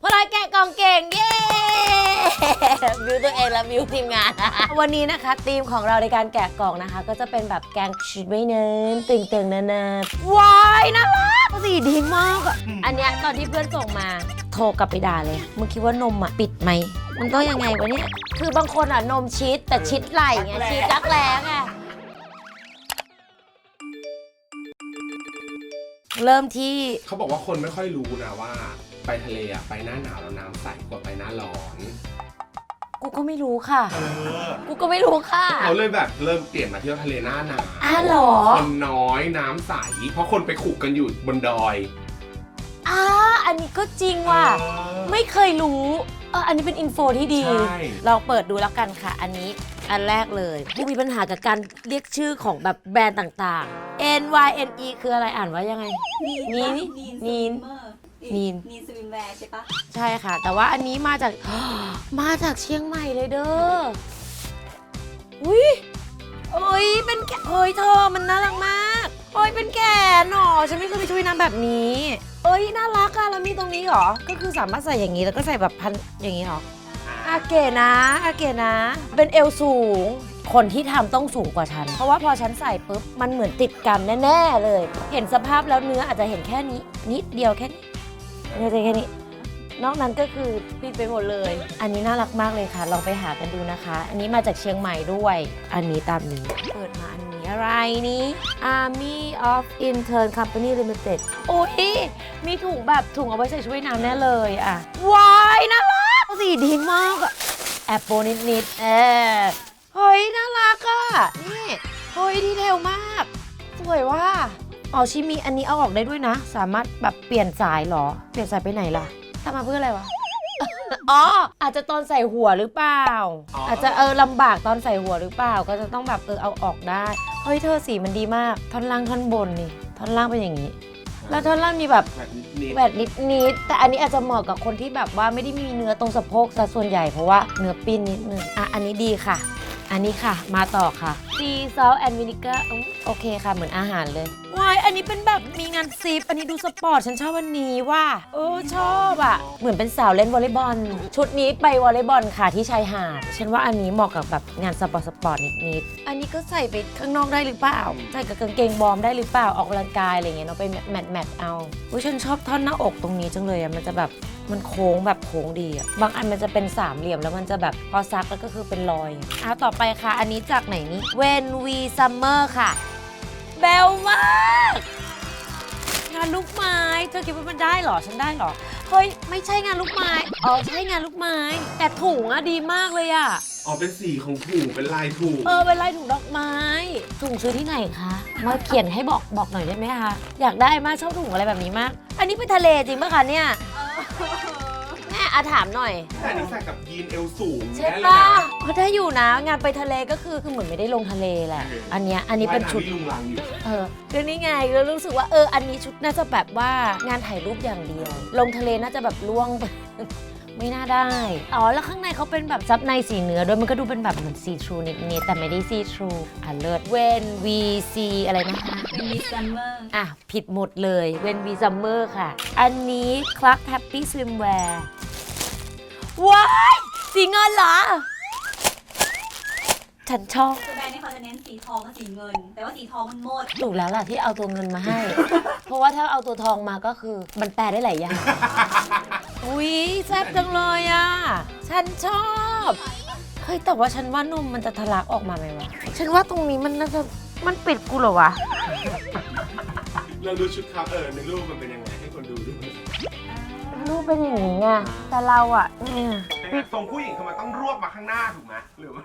พวกเราแกะกล่องเก่งเย้วิวตัวเองและวิวทีมงาน วันนี้นะคะธีมของเราในการแกะกล่องนะคะ ก็จะเป็นแบบแกงชุดว่ายน้ำตึงๆนานาว้ายน่ารักสีดีมากอะอันเนี้ยตอนที่เพื่อนส่งมาโทรกลับไปด่าเลยมึงคิดว่านมอะปิดไหมมันต้องยังไงวะเนี่ยคือบางคนอะนมชิดแต่ชิดไหลไงชิดรักแร้ไงเริ่มที่เขาบอกว่าคนไม่ค่อยรู้นะว่า ไปทะเลอะไปหน้าหนาวแล้วน้ำใสกว่าไปหน้าร้อน กูก็ไม่รู้ค่ะ เออกูก็ไม่รู้ค่ะ เขาเลยแบบเริ่มเปลี่ยนมาเที่ยวทะเลหน้าหนาวอ้าวเหรอ คนน้อยน้ำใส เพราะคนไปขุกกันอยู่บนดอยอ่าอันนี้ก็จริงว่ะ เออ ไม่เคยรู้เอออันนี้เป็นอินโฟที่ดี ใช่ เราเปิดดูแล้วกันค่ะ อันนี้อันแรกเลยผู้มีปัญหากับการเรียกชื่อของแบบแบรนด์ต่างๆ N Y N E คืออะไรอ่านว่ายังไง นีนนีน นีน นีนสวิมแวร์ใช่ปะใช่ค่ะ แต่ว่าอันนี้มาจาก มาจากเชียงใหม่เลยเด้อ อุ้ยโอ้ยเป็นแกเฮ้ยเธอมันน่ารักมาก โอ้ยเป็นแกนหนอฉันไม่เคยไปช่วยน้ำแบบนี้เอ้ยน่ารักอะแล้วมีตรงนี้เหรอ ก็คือสามารถใส่อย่างนี้แล้วก็ใส่แบบพันอย่างนี้เหรออาเก๋นะอาเก๋นะ เป็นเอวสูง คนที่ทำต้องสูงกว่าฉัน เพราะว่าพอฉันใส่ปุ๊บ มันเหมือนติดกันแน่ ๆ เลย เห็นสภาพแล้วเนื้ออาจจะเห็นแค่นี้ นิดเดียวแค่นี้ เนื้อจะแค่นี้ นอกนั้นก็คือปิดไปหมดเลย อันนี้น่ารักมากเลยค่ะ ลองไปหากันดูนะคะ อันนี้มาจากเชียงใหม่ด้วย อันนี้ตามนี้ เปิดมาอันนี้อะไรนี้ Army of Intern Company Limited โอ้ยมีถุงแบบถุงเอาไว้ใส่ช่วยน้ำแน่เลยอะว้ายน่ารักสีดีมากอะแอบโปนิดๆเออเฮ้ยน่ารักอะนี่เฮ้ยดีเทลมาก สวยว่า อ๋อชิมีอันนี้เอาออกได้ด้วยนะ สามารถแบบเปลี่ยนสายเหรอ เปลี่ยนสายไปไหนล่ะทำมาเพื่ออะไรวะ อ๋อ อาจจะตอนใส่หัวหรือเปล่า อาจจะเออลำบากตอนใส่หัวหรือเปล่า ก็จะต้องแบบเออเอาออกได้ เฮ้ยเธอสีมันดีมาก ท่อนล่างท่อนบนนี่ ท่อนล่างเป็นอย่างนี้ แล้วท่อนล่างมีแบบแบบนิดแหวดนิดนิดๆแต่อันนี้อาจจะเหมาะกับคนที่แบบว่าไม่ได้มีเนื้อตรงสะโพกซะส่วนใหญ่เพราะว่าเนื้อปิ้นนิดนึง อะอันนี้ดีค่ะ อันนี้ค่ะ มาต่อค่ะ sea salt and vinegar อืมโอเคค่ะ เหมือนอาหารเลย ว้ายอันนี้เป็นแบบมีงานซิปอันนี้ดูสปอร์ตฉันชอบวันนี้ว่าเออชอบอะ เหมือนเป็นสาวเล่นวอลเลย์บอล ชุดนี้ไปวอลเลย์บอลค่ะที่ชายหาด ฉันว่าอันนี้เหมาะกับแบบงานสปอร์ตสปอร์ตนิดๆ อันนี้ก็ใส่ไปข้างนอกได้หรือเปล่า ใส่กับกางเกงวอร์มได้หรือเปล่า ออกกำลังกายอะไรเงี้ยเนาะไปแมทแมทเอาอุ้ยฉันชอบท่อนหน้าอกตรงนี้จังเลยอะ มันจะแบบมันโค้งแบบโค้งดีอะ บางอันมันจะเป็นสามเหลี่ยมแล้วมันจะแบบพอซักแล้วก็คือเป็นรอยอะต่อไปค่ะ อันนี้จากไหนนี่ When We Summer ค่ะ บลมากงานลูกไม้ เธอคิดว่ามันได้เหรอ ฉันได้เหรอ เฮ้ย ไม่ใช่งานลูกไม้ อ๋อ ใช่งานลูกไม้ แต่ถุงอะดีมากเลยอะๆอ๋อเป็นสีของถูกเป็นลายถูกเออเป็นลายถุงดอกไม้ ถุงซื้อที่ไหนคะ มาเขียนให้บอกบอกหน่อยได้ไหมคะ อยากได้มากชอบถุงอะไรแบบนี้มาก อันนี้ไปทะเลจริงปะคะเนี่ย แม่อาถามหน่อยแต่อันนี้ใส่กับยีนเอวสูงใช่แน่เลยปะนะ เพราะถ้าอยู่นะ งานไปทะเลก็คือคือเหมือนไม่ได้ลงทะเลแหละเอออัอันเนี้ยอันนี้เป็นชุด ว่ายำที่ลุงลังอยู่เออก็นี่ไงก็รู้สึกว่าเออ อันนี้ชุดน่าจะแบบว่างานถ่ายรูปอย่างเดียว ลงทะเลน่าจะแบบล่วงไม่น่าได้ อ๋อ แล้วข้างในเขาเป็นแบบซับในสีเนื้อด้วยมันก็ดูเป็นแบบเหมือนซีทรูนิดๆแต่ไม่ได้ซีทรูอะเลิศ when we see อะไรนะคะมีซัมเมอร์อะ ผิดหมดเลย when we summer ค่ะ อันนี้ Clark Happy Swimwear ว้ายสีเงินเหรอ ฉันชอบคือแบรนด์นี้เขาจะเน้นสีทองกับสีเงิน แต่ว่าสีทองมันหมด ถูกแล้วล่ะที่เอาตัวเงินมาให้ เพราะว่าถ้าเอาตัวทองมาก็คือมันแปลได้หลายอย่าง อุ้ยแซ่บจังเลยอะ ฉันชอบ เฮ้ยแต่ว่าฉันว่านมมันจะทะลักออกมาไหมวะ ฉันว่าตรงนี้มันน่าจะมันปิดกูเหรอวะ เราดูชุดครับเออในรูปมันเป็นยังไงให้คนดูดูรูปเป็นอย่างนี้ไงแต่เราอะเนี่ยแต่ทรงผู้หญิงทำไมต้องรวบมาข้างหน้าถูกไหมหรือว่า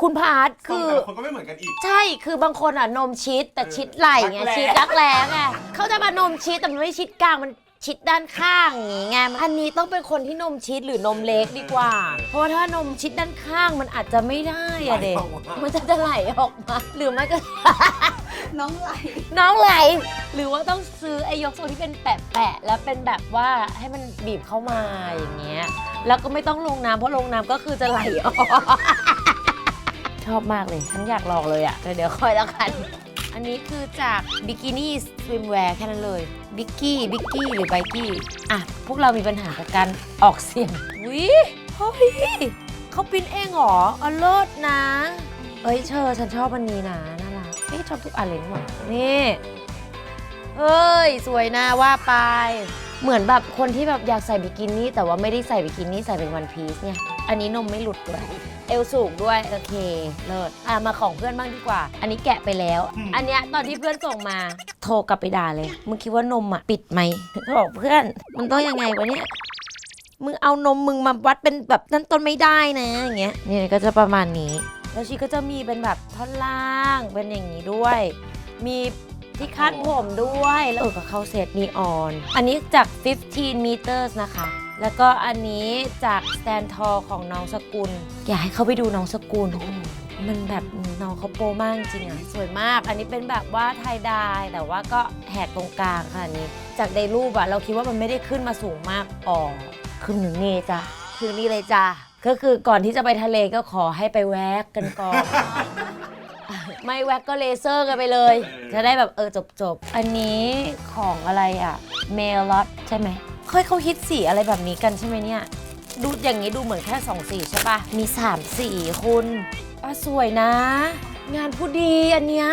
คุณพาร์ททรงคือ แต่ละคนก็ไม่เหมือนกันอีก ใช่ คือบางคนอะนมชิดแต่ชิดไหล่ไง รักแร้ ชิดรักแร้ไงเขาจะมานมชิดแต่มันไม่ชิดกลาง มันชิดด้านข้างอย่างงี้ไงอันนี้ต้องเป็นคนที่นมชิดหรือนมเล็กดีกว่า เพราะว่าถ้านมชิดด้านข้างมันอาจจะไม่ได้อะเด็กมันจะจะไหลออกมา หรือไม่ก็ น้องไหล น้องไหล หรือว่าต้องซื้อไอ้ยกทรงที่เป็นแปะๆแล้วเป็นแบบว่าให้มันบีบเข้ามาอย่างเงี้ย แล้วก็ไม่ต้องลงน้ำเพราะลงน้ำก็คือจะไหลออก ชอบมากเลย ฉันอยากลองเลยอะแต่เดี๋ยวค่อยแล้วกัน อันนี้คือจากบิกินี่สวิมแวร์แค่นั้นเลยบิกกี้บิกกี้หรือไบกี้อะ พวกเรามีปัญหากับการออกเสียงวิเฮ้ยเขาปิ้นเองเหรออเลิศนะ เอ้ยเชอฉันชอบอันนี้นะน่ารักเอ้ยชอบทุกอันเลยนี่หว่านี่เอ้ย สวยนะว่าไป เหมือนแบบคนที่แบบอยากใส่บิกินี่แต่ว่าไม่ได้ใส่บิกินี่ใส่เป็นวันพีซเนี่ย อันนี้นมไม่หลุดด้วย เอวสูงด้วย โอเค เลิศอะมาของเพื่อนบ้างดีกว่า อันนี้แกะไปแล้ว อันเนี้ยตอนที่เพื่อนส่งมา โทรกลับไปด่าเลย มึงคิดว่านมอะปิดไหมบอกเพื่อน มันต้องยังไงวะเนี่ย มึงเอานมมึงมาวัดเป็นแบบนั้นต้นไม่ได้นะอย่างเงี้ยเนี่ยก็จะประมาณนี้ แล้วชีก็จะมีเป็นแบบท่อนล่าง เป็นอย่างนี้ด้วย มีที่คาดผมด้วย แล้วเออก็เข้าเซตนีออน อันนี้จาก 15 meters นะคะ แล้วก็อันนี้จากสแตนทอของน้องสกุล อยากให้เขาไปดูน้องสกุล มันแบบน้องเขาโปรมากจริงอะสวยมาก อันนี้เป็นแบบว่าไทยดายแต่ว่าก็แหกตรงกลางค่ะอันนี้ จากในรูปอะเราคิดว่ามันไม่ได้ขึ้นมาสูงมากอ๋อคือหนึ่งนี่จ้ะคือนี่เลยจ้ะก็คือก่อนที่จะไปทะเลก็ขอให้ไปแวกกันก่อน ไม่แวกก็เลเซอร์กันไปเลย จะได้แบบเออจบจบๆอันนี้ของอะไรอะ เมลลอตใช่ไหม เคยเขาฮิตสีอะไรแบบนี้กันใช่ไหมเนี่ย ดูอย่างนี้ดูเหมือนแค่สองสีใช่ปะมีสามสีคุณอะสวยนะ งานผู้ดีอันเนี้ย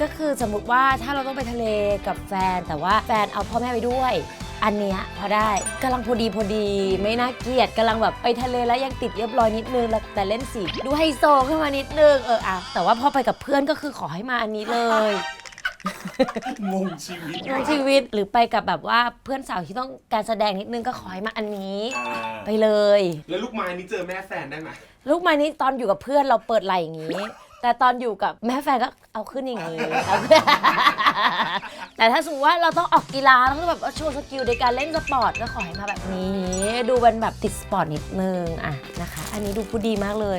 ก็คือสมมติว่าถ้าเราต้องไปทะเลกับแฟน แต่ว่าแฟนเอาพ่อแม่ไปด้วย อันเนี้ยพอได้กำลังพอดีพอดี ไม่น่าเกลียดกำลังแบบไปทะเลแล้วยังติดเรียบร้อยนิดนึงแล้วแต่เล่นสีดูไฮโซขึ้นมานิดนึงเอออะแต่ว่าพอไปกับเพื่อนก็คือขอให้มาอันนี้เลย งงชีวิตในชีวิตหรือไปกับแบบว่าเพื่อนสาวที่ต้องการแสดงนิดนึงก็ขอให้มาอันนี้อ่าไปเลย แล้วลูกไม้นี่เจอแม่แฟนได้ไหมลูกไม้นี่ตอนอยู่กับเพื่อนเราเปิดไหลอย่างนี้ แต่ตอนอยู่กับแม่แฟนก็เอาขึ้นอย่างนี้เอาขึ้นแต่ถ้าสมมติว่าเราต้องออกกีฬาเราต้องแบบว่าโชว์สกิลในการเล่นสปอร์ตก็ขอให้มาแบบนี้ ดูเป็นแบบติดสปอร์ตนิดนึงอะนะคะ อันนี้ดูผู้ดีมากเลย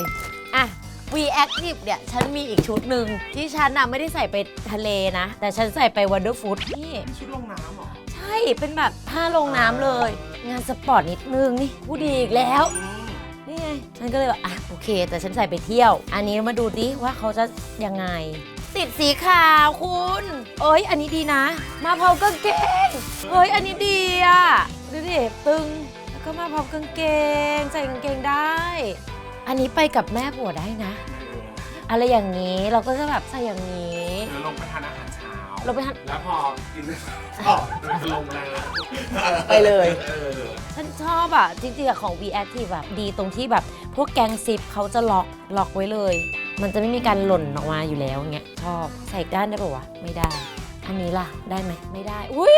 อะ V Active เนี่ย ฉันมีอีกชุดหนึ่งที่ฉันน่ะไม่ได้ใส่ไปทะเลนะ แต่ฉันใส่ไป Wonderfood นี่ นี่ชุดลงน้ำเหรอใช่ เป็นแบบผ้าลงน้ำเลย งานสปอร์ตนิดนึงนี่ผู้ดีอีกแล้ว อืมนี่ไง ฉันก็เลยแบบอะโอเค แต่ฉันใส่ไปเที่ยว อันนี้มาดูดิว่าเขาจะยังไง ติดสีขาวคุณ เอ้ย อันนี้ดีนะ มาพร้อมกางเกง เฮ้ย อันนี้ดีอะ ดูดิ ตึง แล้วก็มาพร้อมกางเกง ใส่กางเกงได้ อันนี้ไปกับแม่ผัวได้นะ อะไรอย่างนี้เราก็จะแบบใส่อย่างนี้ เดี๋ยวลงไปทานอาหารเช้าเราไปทานแล้วพอกินอ๋อลงน้ำไปเลยเออฉันชอบอะ จริงๆอะของ V Active แบบดีตรงที่แบบ พวกแกงซิปเขาจะล็อกล็อกไว้เลย มันจะไม่มีการหล่นออกมาอยู่แล้วเงี้ยชอบใส่อีกด้านได้ปะวะ ไม่ได้ อันนี้ล่ะ ได้ไหมไม่ได้ อุ้ย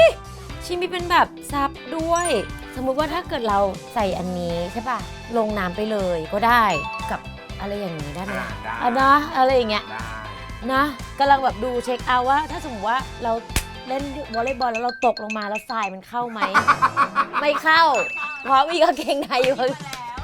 ชิมีเป็นแบบซับด้วย สมมุติว่าถ้าเกิดเราใส่อันนี้ใช่ปะลงน้ำไปเลยก็ได้กับอะไรอย่างนี้ได้ไหมอ่าล่ะได้อะนะอะไรอย่างเงี้ย ได้นะกำลังแบบดูเช็คเอาท์ว่า ถ้าสมมติว่าเราเล่นวอลเลย์บอลแล้วเราตกลงมาแล้วทรายมันเข้าไหม ไม่เข้า เพราะมีกางเกงในอยู่ข้าง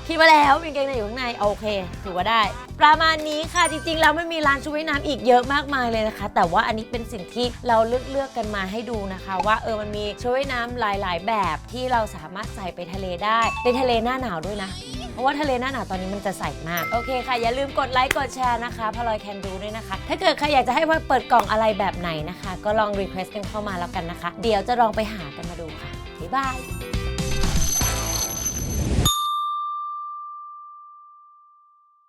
คิดมาแล้วมีกางเกงในอยู่ข้างในโอเคถือว่าได้ ประมาณนี้ค่ะจริงๆแล้วมันมีร้านชุดว่ายน้ำอีกเยอะมากมายเลยนะคะ แต่ว่าอันนี้เป็นสิ่งที่เราเลือกเลือกกันมาให้ดูนะคะ ว่าเออมันมีชุดว่ายน้ำหลาย ๆ แบบที่เราสามารถใส่ไปทะเลได้ในทะเลหน้าหนาวด้วยนะเพราะว่าทะเลหน้าหนาวตอนนี้มันจะใสมาก โอเคค่ะ อย่าลืมกดไลค์ กดแชร์นะคะพลอยแคนดูด้วยนะคะ ถ้าเกิดใครอยากจะให้พลอยเปิดกล่องอะไรแบบไหนนะคะ ก็ลองรีเควสต์กันเข้ามาแล้วกันนะคะ เดี๋ยวจะลองไปหากันมาดูค่ะ บ๊ายบาย